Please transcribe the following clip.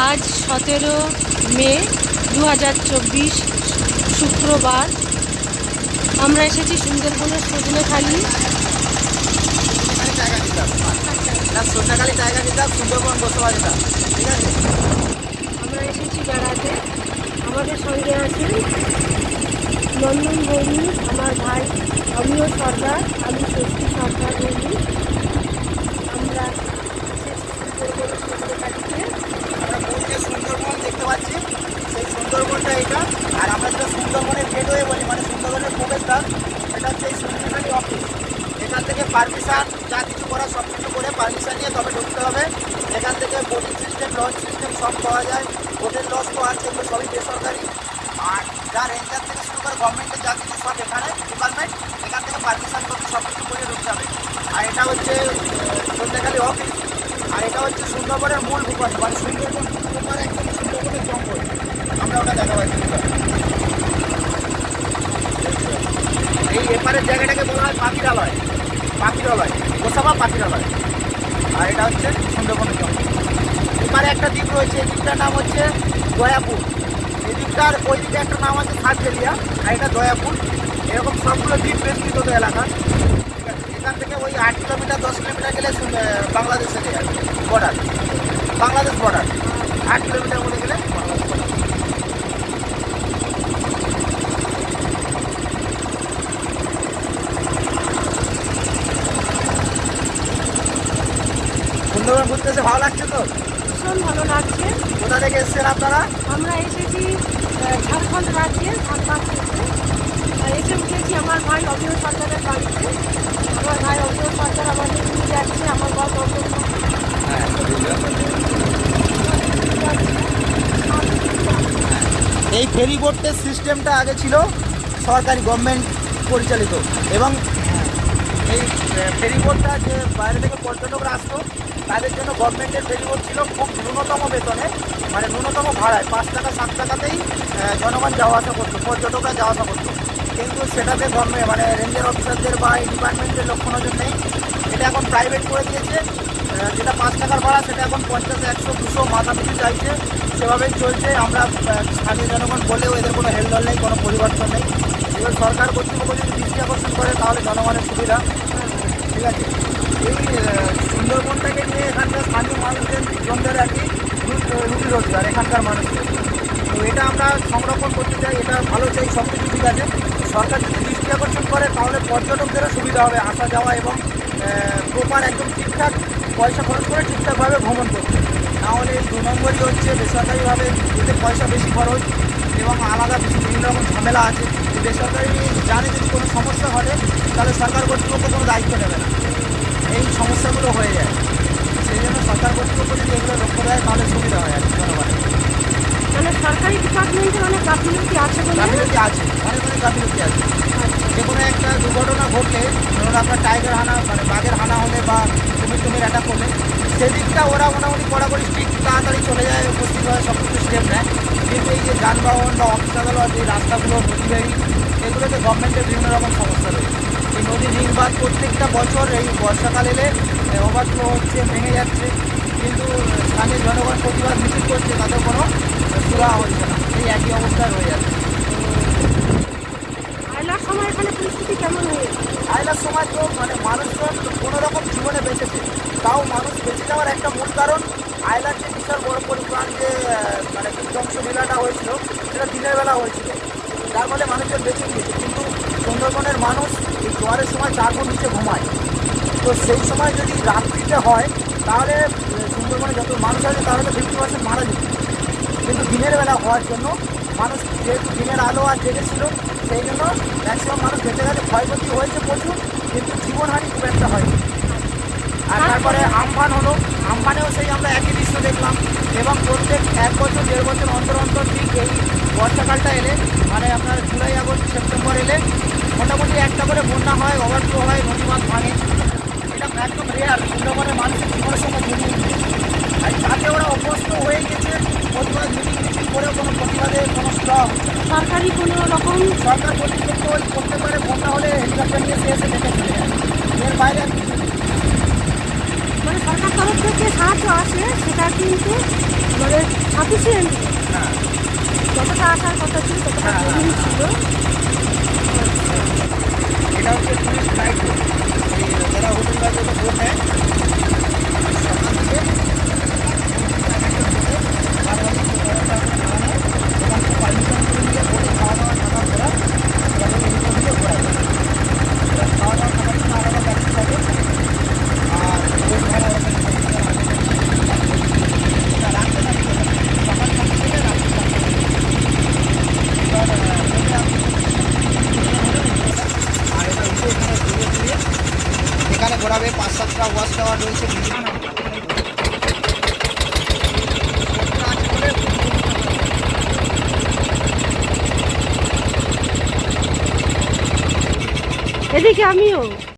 আজ সতেরো মে দু হাজার চব্বিশ শুক্রবার। আমরা এসেছি সুন্দরবনের সজনেখালি। আমরা এসেছি বেড়াতে। আমাদের সঙ্গে আছেন নন্দন বৌনি আমার ভাই অমিয় সর্দার আমি ষষ্ঠী সর্দার বৌনি আমরা এসেছি সুন্দরবনের সজনেখালিতে আমরা মূল যে সুন্দরবন দেখতে পাচ্ছি সেই সুন্দরবনটা এটা। আর আমরা যেটা সুন্দরবনের গেটওয়ে বলি মানে সুন্দরবনের প্রবেশদ্বার এটা হচ্ছে এই সুন্দরখালি অফিস এখান থেকে পারমিশন যা কিছু করা সব কিছু করে পারমিশন নিয়ে তবে ঢুকতে হবে। এখান থেকে বোটিং সিস্টেম লঞ্চ সিস্টেম সব পাওয়া যায়। হোটেল লঞ্চ তো আছে, এগুলো সবই বেসরকারি। আর যা রেঞ্জার থেকে শুরু করে গভর্নমেন্টের যা কিছু সব এখানে ডিপার্টমেন্ট এখান থেকে পারমিশন করতে সব কিছু করে ঢুকতে হবে। আর এটা হচ্ছে সন্ধ্যাখালি অফিস আর এটা হচ্ছে সুন্দরবনের মূল ভূখণ্ড মানে সুন্দরবন ভূখণ্ড একদম সুন্দরবনের জঙ্গল। আমরা ওটা দেখা এই এপারের জায়গাটাকে বলা হয় পাখিরালয়। পাখিরালয়, গোসাবা পাখিরালয়। আর এটা হচ্ছে সুন্দরবনের জঙ্গল। এপারে একটা দ্বীপ রয়েছে, এই দ্বীপটার নাম হচ্ছে দয়াপুর। এই দ্বীপটার ওই দিকে একটা নাম আছে সাতবেলিয়া আর এটা দয়াপুর। এরকম সবগুলো দ্বীপ বেষ্টিত এলাকা। এখান থেকে ওই আট কিলোমিটার, দশ কিলোমিটার গেলে বাংলাদেশে বর্ডার। বাংলাদেশ বর্ডার। আট কিলোমিটার মধ্যে গেলে বাংলাদেশ border। সুন্দরবন ঘুরতে ভালো লাগছে তো? ভীষণ ভালো লাগছে। কোথা থেকে এসেছেন আপনারা? আমরা এসেছি ঝাড়খণ্ড রাজ্যে ধানবাদ এসে উঠেছি আমার ভাই অমিয় সর্দারের বাড়িতে। আমার ভাই অমিয় সর্দার আমাদের নিয়ে যাচ্ছে আমার বাবা অমিয় এই ফেরি বোটের সিস্টেমটা আগে ছিল সরকারি গভর্নমেন্ট পরিচালিত। এবং এই ফেরি বোটটা যে বাইরে থেকে পর্যটকরা আসতো। তাদের জন্য গভর্নমেন্টের ফেরি ছিল খুব ন্যূনতম বেতনে মানে ন্যূনতম ভাড়ায়, পাঁচ টাকা, সাত টাকাতেই জনগণ যাওয়া আসা করতো, পর্যটকরা যাওয়া আসা করতো। কিন্তু সেটাতে গভর্নমেন্ট মানে রেঞ্জের অফিসারদের বা এই ডিপার্টমেন্টের লক্ষ্য নজর নেই। এটা এখন প্রাইভেট করে দিয়েছে। যেটা পাঁচ টাকার ভাড়া, সেটা এখন পঞ্চাশ, একশো, দুশো মাথা পিছু চাইছে। সেভাবেই চলছে। আমরা স্থানীয় জনগণ বলেও এদের কোনো হেলদোল নেই, কোনো পরিবর্তন নেই। এবার সরকার কর্তৃপক্ষ যদি দৃষ্টি আকর্ষণ করে, তাহলে জনগণের সুবিধা। ঠিক আছে? এই সুন্দরবনটাকে নিয়ে এখানকার স্থানীয় মানুষদের জনদের আর কি রুটি রোজগার এখানকার মানুষদের তো এটা আমরা সংরক্ষণ করতে চাই এটা ভালো চাই সব কিছু ঠিক আছে সরকার যদি দৃষ্টি আকর্ষণ করে তাহলে পর্যটকদেরও সুবিধা হবে আসা যাওয়া এবং প্রপার একদম ঠিকঠাক পয়সা খরচ করে ঠিকঠাকভাবে ভ্রমণ করতে নাহলে দু নম্বরই হচ্ছে বেসরকারিভাবে এতে পয়সা বেশি খরচ এবং আলাদা কিছু বিভিন্ন রকম ঝামেলা আছে বেসরকারি জানে যদি কোনো সমস্যা ঘটে তাহলে সরকার কর্তৃপক্ষ কোনো দায়িত্ব নেবে না। এই সমস্যাগুলো হয়ে যায়। সেই জন্য সরকার কর্তৃপক্ষ যদি এগুলো লক্ষ্য দেয় তাহলে সুবিধা হয় আর কি জনগণের মানে সরকারি ডিপার্টমেন্টে অনেক গাফিলতি আছে গাফিলতি আছে অনেক অনেক গাফিলতি আছে। যে কোনো একটা দুর্ঘটনা ঘটলে ধরুন আপনার টাইগার হানা মানে বাঘের হানা হলে বা কুমির টুমির অ্যাটাক হলে সেদিকটা ওরা মোটামুটি কড়াকড়ি ঠিক তাড়াতাড়ি চলে যায় উপস্থিত হয় সব কিছু স্টেপ নেয় কিন্তু এই যে যানবাহন বা অফিস আদালত এই রাস্তাগুলো বেড়ি এগুলোতে গভর্নমেন্টের বিভিন্ন রকম সমস্যা রয়েছে। এই নদী রিংবাদ প্রত্যেকটা বছর এই বর্ষাকাল এলে ওভারফ্লো হচ্ছে ভেঙে যাচ্ছে। কিন্তু স্থানীয় জনগণ প্রতিবাদ মিছিল করছে তাদের কোনো সুরা হচ্ছে না। এই একই অবস্থায় রয়ে যাচ্ছে। আয়লার সময় এখানে পরিস্থিতি কেমন হয়েছে আয়লার সময় তো মানে মানুষজন কোনো রকম জীবনে বেঁচেছে তাও মানুষ বেঁচে যাওয়ার একটা মূল কারণ আয়লার যে বিশাল বড় পরিমাণ যে মানে বিধ্বংস লীলাটা হয়েছিল সেটা দিনের বেলা হয়েছিল। যার ফলে মানুষজন বেঁচে গিয়েছে। কিন্তু সুন্দরবনের মানুষ এই জোয়ারের সময় চার ফুট নিচে ঘুমায়। তো সেই সময় যদি রাত্রিতে হয়, তাহলে সুন্দরবনে যত মানুষ আছে, তাহলে ফিফটি পার্সেন্ট মারা যেত। কিন্তু দিনের বেলা হওয়ার জন্য মানুষ যেহেতু দিনের আলো আর জেগেছিল সেই জন্য ম্যাক্সিমাম মানুষ বেঁচে গেছে ক্ষয়ক্ষতি হয়েছে প্রচুর, কিন্তু জীবনহানি খুব একটা হয়নি। আর তারপরে আমফান হলো। আমফানেও সেই আমরা একই দৃশ্য দেখলাম। এবং প্রত্যেক এক বছর দেড় বছর অন্তর অন্তর ঠিক এই বর্ষাকালটা এলে মানে আপনার জুলাই আগস্ট সেপ্টেম্বর এলে মোটামুটি একটা করে বন্যা হয় ওভারফ্লো হয় নদী বাঁধ ভাঙে। এটা একদম রেয়ার সুন্দরবনের মানুষের জীবনের সঙ্গে জড়িয়ে আর তাতে ওরা অভ্যস্ত হয়ে গেছে। প্রতিবাদ মিটিং মিছিল করেও কোনো প্রতিবাদে কোনো স্টপ সরকারি কোনো রকম সরকার কর্তৃপক্ষ ওই প্রত্যেকবারে বন্যা হলে হেলিকপ্টার নিয়ে এসে দেখে চলে যায়। এর বাইরে আর কিছু সরকার তরফ থেকে সাহায্য আসে সেটা কিন্তু মানে সাফিসিয়েন্ট হ্যাঁ যতটা আসার কথা ছিল ততটা জরুরি হ্যাঁ, কমই ছিল। এটা হচ্ছে টুরিস্ট গাইড যারা হোটেল গাইডে বোট নেয় সকাল থেকে পারমিশন করে নিয়ে বোটে খাওয়া দাওয়া থাকা ঘোরা তাদের এদিকে ওদিকে ঘোরা যায়। এবার খাওয়া দাওয়া থাকার জন্য আলাদা প্যাকেজ থাকে আর বোট ভাড়া ওরকম এটা রাখতে থাকে সকাল সাতটা থেকে রাত্রি সাতটা এবার আহ, বোটে আপনি আর এটা উঠে এখানে ঘুরিয়ে ঘুরিয়ে এখানে ঘোরাবে পাঁচ টাওয়ার রয়েছে। এদিকে আমিও।